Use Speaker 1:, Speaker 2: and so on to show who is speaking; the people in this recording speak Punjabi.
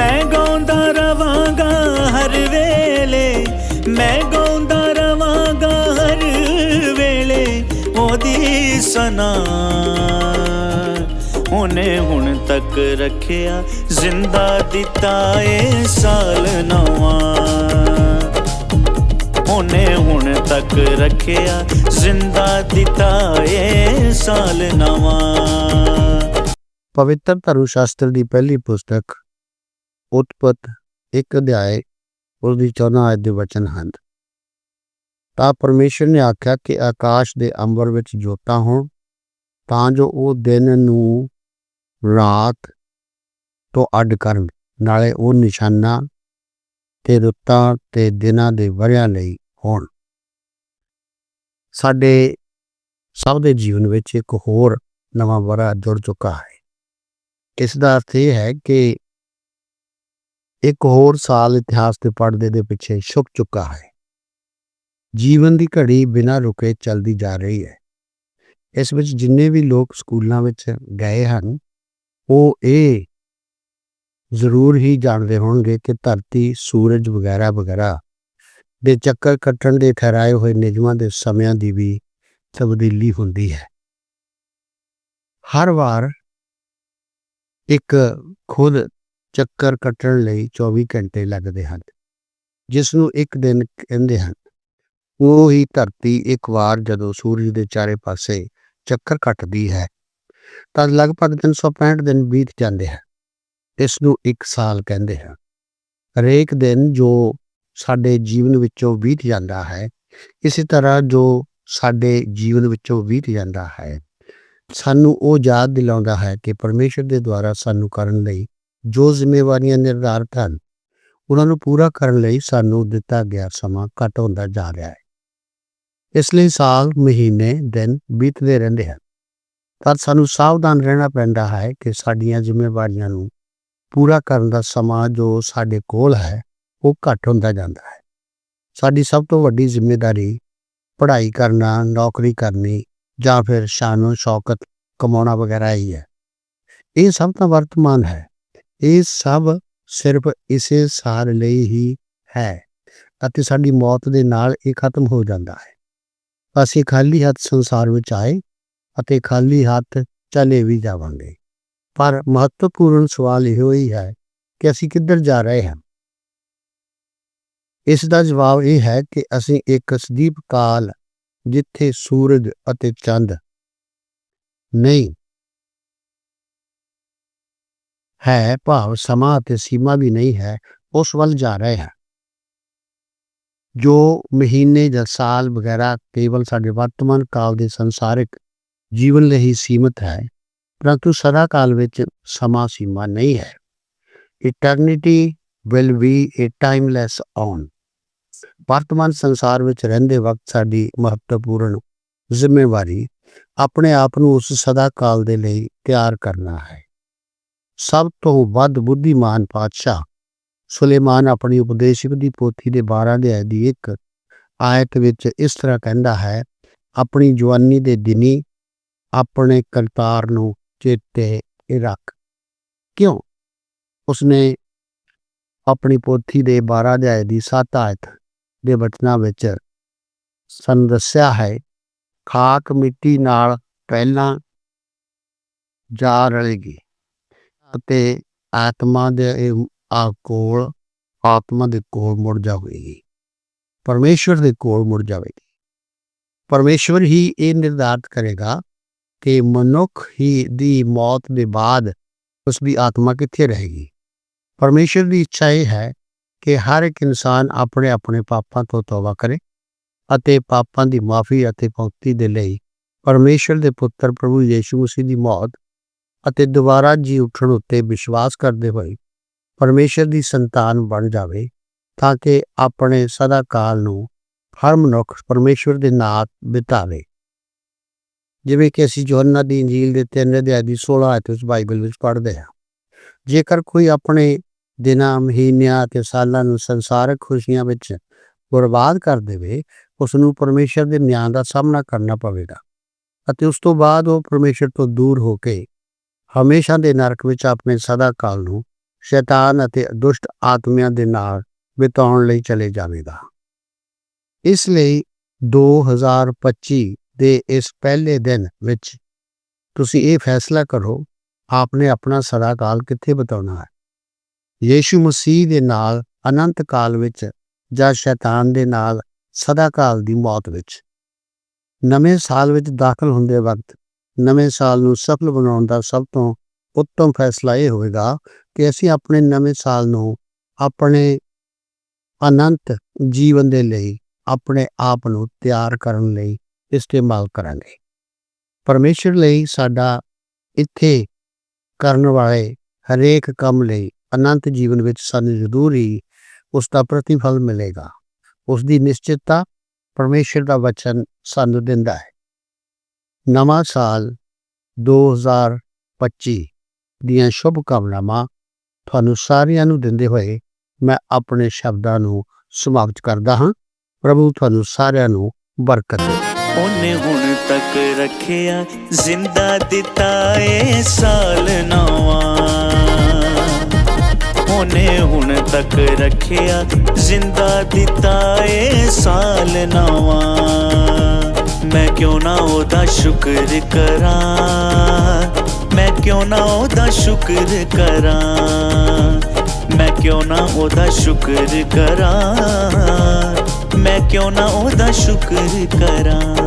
Speaker 1: ਮੈਂ ਗਾਉਂਦਾ ਰਵਾਂਗਾ ਹਰ ਵੇਲੇ, ਮੈਂ ਗਾਉਂਦਾ ਰਵਾਂਗਾ ਹਰ ਵੇਲੇ, ਉਹਦੀ ਸਨਾ। ਉਹਨੇ ਹੁਣ ਤੱਕ ਰੱਖਿਆ, ਜ਼ਿੰਦਾ ਦਿੱਤਾ ਏ ਸਾਲ ਨਵਾਂ। ਉਹਨੇ ਹੁਣ ਤੱਕ ਰੱਖਿਆ, ਜ਼ਿੰਦਾ ਦਿੱਤਾ ਏ ਸਾਲ ਨਵਾਂ।
Speaker 2: ਪਵਿੱਤਰ ਧਰਮ ਸ਼ਾਸਤਰ ਦੀ ਪਹਿਲੀ ਪੁਸਤਕ ਉਤਪਤ ਇੱਕ ਅਧਿਆਇ ਉਸ ਦੀ 14 ਆਇਤ ਦੇ ਵਚਨ ਹਨ। ਤਾਂ ਪਰਮੇਸ਼ਰ ਨੇ ਆਖਿਆ ਕਿ ਆਕਾਸ਼ ਦੇ ਅੰਬਰ ਵਿੱਚ ਜੋਤਾਂ ਹੋਣ, ਤਾਂ ਜੋ ਉਹ ਦਿਨ ਨੂੰ ਰਾਤ ਤੋਂ ਅੱਡ ਕਰਨ, ਨਾਲੇ ਉਹ ਨਿਸ਼ਾਨਾ ਤੇ ਰੁੱਤਾਂ ਤੇ ਦਿਨਾਂ ਦੇ ਵਰਿਆਂ ਲਈ ਹੋਣ। ਸਾਡੇ ਸਭ ਦੇ ਜੀਵਨ ਵਿੱਚ ਇੱਕ ਹੋਰ ਨਵਾਂ ਵਰਾ ਜੁੜ ਚੁੱਕਾ ਹੈ। ਇਸ ਦਾ ਅਰਥ ਇਹ ਹੈ ਕਿ ਇੱਕ ਹੋਰ ਸਾਲ ਇਤਿਹਾਸ ਦੇ ਪਰਦੇ ਦੇ ਪਿੱਛੇ ਛੁਪ ਚੁੱਕਾ ਹੈ। ਜੀਵਨ ਦੀ ਘੜੀ ਬਿਨਾਂ ਰੁਕੇ ਚੱਲਦੀ ਜਾ ਰਹੀ ਹੈ। ਇਸ ਵਿੱਚ ਜਿੰਨੇ ਵੀ ਲੋਕ ਸਕੂਲਾਂ ਵਿੱਚ ਗਏ ਹਨ, ਉਹ ਇਹ ਜ਼ਰੂਰ ਹੀ ਜਾਣਦੇ ਹੋਣਗੇ ਕਿ ਧਰਤੀ, ਸੂਰਜ ਵਗੈਰਾ ਵਗੈਰਾ ਦੇ ਚੱਕਰ ਕੱਟਣ ਦੇ ਠਹਿਰਾਏ ਹੋਏ ਨਿਯਮਾਂ ਦੇ ਸਮਿਆਂ ਦੀ ਵੀ ਤਬਦੀਲੀ ਹੁੰਦੀ ਹੈ। ਹਰ ਵਾਰ ਇੱਕ ਖੁਦ ਚੱਕਰ ਕੱਟਣ ਲਈ 24 ਘੰਟੇ ਲੱਗਦੇ ਹਨ। ਜਿਸ ਨੂੰ ਇੱਕ ਦਿਨ ਕਹਿੰਦੇ ਹਨ। ਉਹ ਹੀ ਧਰਤੀ ਇੱਕ ਵਾਰ ਜਦੋਂ ਸੂਰਜ ਦੇ ਚਾਰੇ ਪਾਸੇ ਚੱਕਰ ਕੱਟਦੀ ਹੈ, ਤਾਂ ਲਗਭਗ 365 ਦਿਨ ਬੀਤ ਜਾਂਦੇ ਹਨ। ਇਸ ਨੂੰ ਇੱਕ ਸਾਲ ਕਹਿੰਦੇ ਹਨ। ਹਰੇਕ ਦਿਨ ਜੋ ਸਾਡੇ ਜੀਵਨ ਵਿੱਚੋਂ ਬੀਤ ਜਾਂਦਾ ਹੈ, ਇਸੇ ਤਰ੍ਹਾਂ ਜੋ ਸਾਡੇ ਜੀਵਨ ਵਿੱਚੋਂ ਬੀਤ ਜਾਂਦਾ ਹੈ, ਸਾਨੂੰ ਉਹ ਯਾਦ ਦਿਲਾਉਂਦਾ ਹੈ ਕਿ ਪਰਮੇਸ਼ਰ ਦੇ ਦੁਆਰਾ ਸਾਨੂੰ ਕਰਨ ਲਈ ਜੋ ਜ਼ਿੰਮੇਵਾਰੀਆਂ ਨਿਰਧਾਰਤ ਹਨ, ਉਹਨਾਂ ਨੂੰ ਪੂਰਾ ਕਰਨ ਲਈ ਸਾਨੂੰ ਦਿੱਤਾ ਗਿਆ ਸਮਾਂ ਘੱਟ ਹੁੰਦਾ ਜਾ ਰਿਹਾ ਹੈ। ਇਸ ਲਈ ਸਾਲ, ਮਹੀਨੇ, ਦਿਨ ਬੀਤਦੇ ਰਹਿੰਦੇ ਹਨ। ਪਰ ਸਾਨੂੰ ਸਾਵਧਾਨ ਰਹਿਣਾ ਪੈਂਦਾ ਹੈ ਕਿ ਸਾਡੀਆਂ ਜ਼ਿੰਮੇਵਾਰੀਆਂ ਨੂੰ ਪੂਰਾ ਕਰਨ ਦਾ ਸਮਾਂ ਜੋ ਸਾਡੇ ਕੋਲ ਹੈ, ਉਹ ਘੱਟ ਹੁੰਦਾ ਜਾਂਦਾ ਹੈ। ਸਾਡੀ ਸਭ ਤੋਂ ਵੱਡੀ ਜ਼ਿੰਮੇਵਾਰੀ ਪੜ੍ਹਾਈ ਕਰਨਾ, ਨੌਕਰੀ ਕਰਨੀ ਜਾਂ ਫਿਰ ਸ਼ਾਨੋ ਸ਼ੌਕਤ ਕਮਾਉਣਾ ਵਗੈਰਾ ਹੀ ਹੈ। ਇਹ ਸਭ ਤਾਂ ਵਰਤਮਾਨ ਹੈ। ਇਹ ਸਭ ਸਿਰਫ ਇਸੇ ਸਾਰ ਲਈ ਹੀ ਹੈ ਅਤੇ ਸਾਡੀ ਮੌਤ ਦੇ ਨਾਲ ਇਹ ਖਤਮ ਹੋ ਜਾਂਦਾ ਹੈ। ਅਸੀਂ ਖਾਲੀ ਹੱਥ ਸੰਸਾਰ ਵਿੱਚ ਆਏ ਅਤੇ ਖਾਲੀ ਹੱਥ ਚਲੇ ਵੀ ਜਾਵਾਂਗੇ। ਪਰ ਮਹੱਤਵਪੂਰਨ ਸਵਾਲ ਇਹ ਹੀ ਹੈ ਕਿ ਅਸੀਂ ਕਿੱਧਰ ਜਾ ਰਹੇ ਹਾਂ। ਇਸ ਦਾ ਜਵਾਬ ਇਹ ਹੈ ਕਿ ਅਸੀਂ ਇੱਕ ਸਦੀਪ ਕਾਲ ਜਿੱਥੇ ਸੂਰਜ ਅਤੇ ਚੰਦ ਨਹੀਂ ਹੈ, ਭਾਵ ਸਮਾਂ ਅਤੇ ਸੀਮਾ ਵੀ ਨਹੀਂ ਹੈ, ਉਸ ਵੱਲ ਜਾ ਰਹੇ ਹਾਂ। ਜੋ ਮਹੀਨੇ ਜਾਂ ਸਾਲ ਵਗੈਰਾ ਕੇਵਲ ਸਾਡੇ ਵਰਤਮਾਨ ਕਾਲ ਦੇ ਸੰਸਾਰਿਕ ਜੀਵਨ ਲਈ ਹੀ ਸੀਮਿਤ ਹੈ, ਪਰੰਤੂ ਸਦਾ ਕਾਲ ਵਿੱਚ ਸਮਾਂ ਸੀਮਾ ਨਹੀਂ ਹੈ। Eternity will be a timeless on ਵਰਤਮਾਨ ਸੰਸਾਰ ਵਿੱਚ ਰਹਿੰਦੇ ਵਕਤ ਸਾਡੀ ਮਹੱਤਵਪੂਰਨ ਜ਼ਿੰਮੇਵਾਰੀ ਆਪਣੇ ਆਪ ਨੂੰ ਉਸ ਸਦਾ ਕਾਲ ਦੇ ਲਈ ਤਿਆਰ ਕਰਨਾ ਹੈ। ਸਭ ਤੋਂ ਵੱਧ ਬੁੱਧੀਮਾਨ ਪਾਤਸ਼ਾਹ ਸੁਲੇਮਾਨ ਆਪਣੀ ਉਪਦੇਸ਼ਕ ਦੀ ਪੋਥੀ ਦੇ 12 ਅਧਿਆਇ ਦੀ ਇੱਕ ਆਇਤ ਵਿੱਚ ਇਸ ਤਰ੍ਹਾਂ ਕਹਿੰਦਾ ਹੈ, ਆਪਣੀ ਜਵਾਨੀ ਦੇ ਦਿਨੀ ਆਪਣੇ ਕਰਤਾਰ ਨੂੰ ਚੇਤੇ ਰੱਖ। ਕਿਉਂ? ਉਸਨੇ ਆਪਣੀ ਪੋਥੀ ਦੇ 12 ਅਧਿਆਇ ਦੀ 7 ਆਇਤ ਦੇ ਬਚਨਾਂ ਵਿੱਚ ਸਾਨੂੰ ਦੱਸਿਆ ਹੈ, ਖਾਕ ਮਿੱਟੀ ਨਾਲ ਪਹਿਲਾਂ ਜਾ ਰਲੇਗੀ। ਅਤੇ ਆਤਮਾ ਦੇ ਆ ਕੋਲ, ਆਤਮਾ ਦੇ ਕੋਲ ਮੁੜ ਜਾਵੇਗੀ। ਪਰਮੇਸ਼ਵਰ ਦੇ ਕੋਲ ਮੁੜ ਜਾਵੇਗੀ। ਪਰਮੇਸ਼ਵਰ ਹੀ ਇਹ ਨਿਰਧਾਰਤ ਕਰੇਗਾ ਕਿ ਮਨੁੱਖ ਹੀ ਦੀ ਮੌਤ ਦੇ ਬਾਅਦ ਉਸ ਦੀ ਆਤਮਾ ਕਿੱਥੇ ਰਹੇਗੀ। ਪਰਮੇਸ਼ਰ ਦੀ ਇੱਛਾ ਇਹ ਹੈ ਕਿ ਹਰ ਇੱਕ ਇਨਸਾਨ ਆਪਣੇ ਆਪਣੇ ਪਾਪਾਂ ਤੋਂ ਤੌਬਾ ਕਰੇ ਅਤੇ ਪਾਪਾਂ ਦੀ ਮਾਫੀ ਅਤੇ ਮੁਕਤੀ ਦੇ ਲਈ ਪਰਮੇਸ਼ਰ ਦੇ ਪੁੱਤਰ ਪ੍ਰਭੂ ਯੀਸ਼ੂ ਮਸੀਹ ਦੀ ਮੌਤ ਅਤੇ ਦੁਬਾਰਾ ਜੀ ਉੱਠਣ ਉੱਤੇ ਵਿਸ਼ਵਾਸ ਕਰਦੇ ਹੋਏ ਪਰਮੇਸ਼ਰ ਦੀ ਸੰਤਾਨ ਬਣ ਜਾਵੇ, ਤਾਂ ਕਿ ਆਪਣੇ ਸਦਾ ਕਾਲ ਨੂੰ ਹਰ ਮਨੁੱਖ ਪਰਮੇਸ਼ਰ ਦੇ ਨਾਲ ਬਿਤਾਵੇ। ਜਿਵੇਂ ਕਿ ਅਸੀਂ ਯੋਹੰਨਾ ਦੀ ਇੰਜੀਲ ਦੇ 3 ਅਧਿਆਇ ਦੀ 16 ਆਇਤ ਉਸ ਬਾਈਬਲ ਵਿੱਚ ਪੜ੍ਹਦੇ ਹਾਂ। ਜੇਕਰ ਕੋਈ ਆਪਣੇ ਦਿਨਾਂ, ਮਹੀਨਿਆਂ ਤੇ ਸਾਲਾਂ ਨੂੰ ਸੰਸਾਰਕ ਖੁਸ਼ੀਆਂ ਵਿੱਚ ਬਰਬਾਦ ਕਰ ਦੇਵੇ ਉਸ ਨੂੰ ਪਰਮੇਸ਼ਰ ਦੇ ਨਿਆਂ ਦਾ ਸਾਹਮਣਾ ਕਰਨਾ ਪਵੇਗਾ। ਅਤੇ ਉਸ ਤੋਂ ਬਾਅਦ ਉਹ ਪਰਮੇਸ਼ਰ ਤੋਂ ਦੂਰ ਹੋ ਕੇ ਹਮੇਸ਼ਾ ਦੇ ਨਰਕ ਵਿੱਚ ਆਪਣੇ ਸਦਾ ਕਾਲ ਨੂੰ ਸ਼ੈਤਾਨ ਅਤੇ ਦੁਸ਼ਟ ਆਤਮਿਆਂ ਦੇ ਨਾਲ ਬਿਤਾਉਣ ਲਈ ਚਲੇ ਜਾਵੇਗਾ। ਇਸ ਲਈ 2025 ਦੇ ਇਸ ਪਹਿਲੇ ਦਿਨ ਵਿੱਚ ਤੁਸੀਂ ਇਹ ਫੈਸਲਾ ਕਰੋ, ਆਪਨੇ ਆਪਣਾ ਸਦਾ ਕਾਲ ਕਿੱਥੇ ਬਿਤਾਉਣਾ ਹੈ? ਯੀਸ਼ੂ ਮਸੀਹ ਦੇ ਨਾਲ ਅਨੰਤ ਕਾਲ ਵਿੱਚ ਜਾਂ ਸ਼ੈਤਾਨ ਦੇ ਨਾਲ ਸਦਾ ਕਾਲ ਦੀ ਮੌਤ ਵਿੱਚ। ਨਵੇਂ ਸਾਲ ਵਿੱਚ ਦਾਖਲ ਹੁੰਦੇ ਵਕਤ ਨਵੇਂ ਸਾਲ ਨੂੰ ਸਫਲ ਬਣਾਉਣ ਦਾ ਸਭ ਤੋਂ ਉੱਤਮ ਫੈਸਲਾ ਇਹ ਹੋਵੇਗਾ ਕਿ ਅਸੀਂ ਆਪਣੇ ਨਵੇਂ ਸਾਲ ਨੂੰ ਆਪਣੇ ਅਨੰਤ ਜੀਵਨ ਦੇ ਲਈ, ਆਪਣੇ ਆਪ ਨੂੰ ਤਿਆਰ ਕਰਨ ਲਈ ਇਸਤੇਮਾਲ ਕਰਾਂਗੇ। ਪਰਮੇਸ਼ਰ ਲਈ ਸਾਡਾ ਇੱਥੇ ਕਰਨ ਵਾਲੇ ਹਰੇਕ ਕੰਮ ਲਈ ਅਨੰਤ ਜੀਵਨ ਵਿੱਚ ਸਾਨੂੰ ਜ਼ਰੂਰ ਹੀ ਉਸ ਦਾ ਪ੍ਰਤੀਫਲ ਮਿਲੇਗਾ। ਉਸ ਦੀ ਨਿਸ਼ਚਿਤਤਾ ਪਰਮੇਸ਼ਰ ਦਾ ਵਚਨ ਸਾਨੂੰ ਦਿੰਦਾ ਹੈ। ਨਵਾਂ ਸਾਲ 2025 ਦੀਆਂ ਸ਼ੁਭ ਕਾਮਨਾਵਾਂ ਤੁਹਾਨੂੰ ਸਾਰਿਆਂ ਨੂੰ ਦਿੰਦੇ ਹੋਏ ਮੈਂ ਆਪਣੇ ਸ਼ਬਦਾਂ ਨੂੰ ਸਮਾਪਤ ਕਰਦਾ ਹਾਂ। ਪ੍ਰਭੂ ਤੁਹਾਨੂੰ ਸਾਰਿਆਂ ਨੂੰ ਬਰਕਤ ਦੇ।
Speaker 1: ਉਹਨੇ ਹੁਣ ਤੱਕ ਰੱਖਿਆ, ਜ਼ਿੰਦਾ ਦਿੱਤਾ ਏ ਸਾਲ ਨਵਾਂ। ਉਹਨੇ ਹੁਣ ਤੱਕ ਰੱਖਿਆ, ਜ਼ਿੰਦਾ ਦਿੱਤਾ ਏ ਸਾਲ ਨਵਾਂ। ਮੈਂ ਕਿਉਂ ਨਾ ਉਹਦਾ ਸ਼ੁਕਰ ਕਰਾਂ? ਮੈਂ ਕਿਉਂ ਨਾ ਉਹਦਾ ਸ਼ੁਕਰ ਕਰਾਂ? ਮੈਂ ਕਿਉਂ ਨਾ ਉਹਦਾ ਸ਼ੁਕਰ ਕਰਾਂ? ਮੈਂ ਕਿਉਂ ਨਾ ਉਹਦਾ ਸ਼ੁਕਰ ਕਰਾਂ?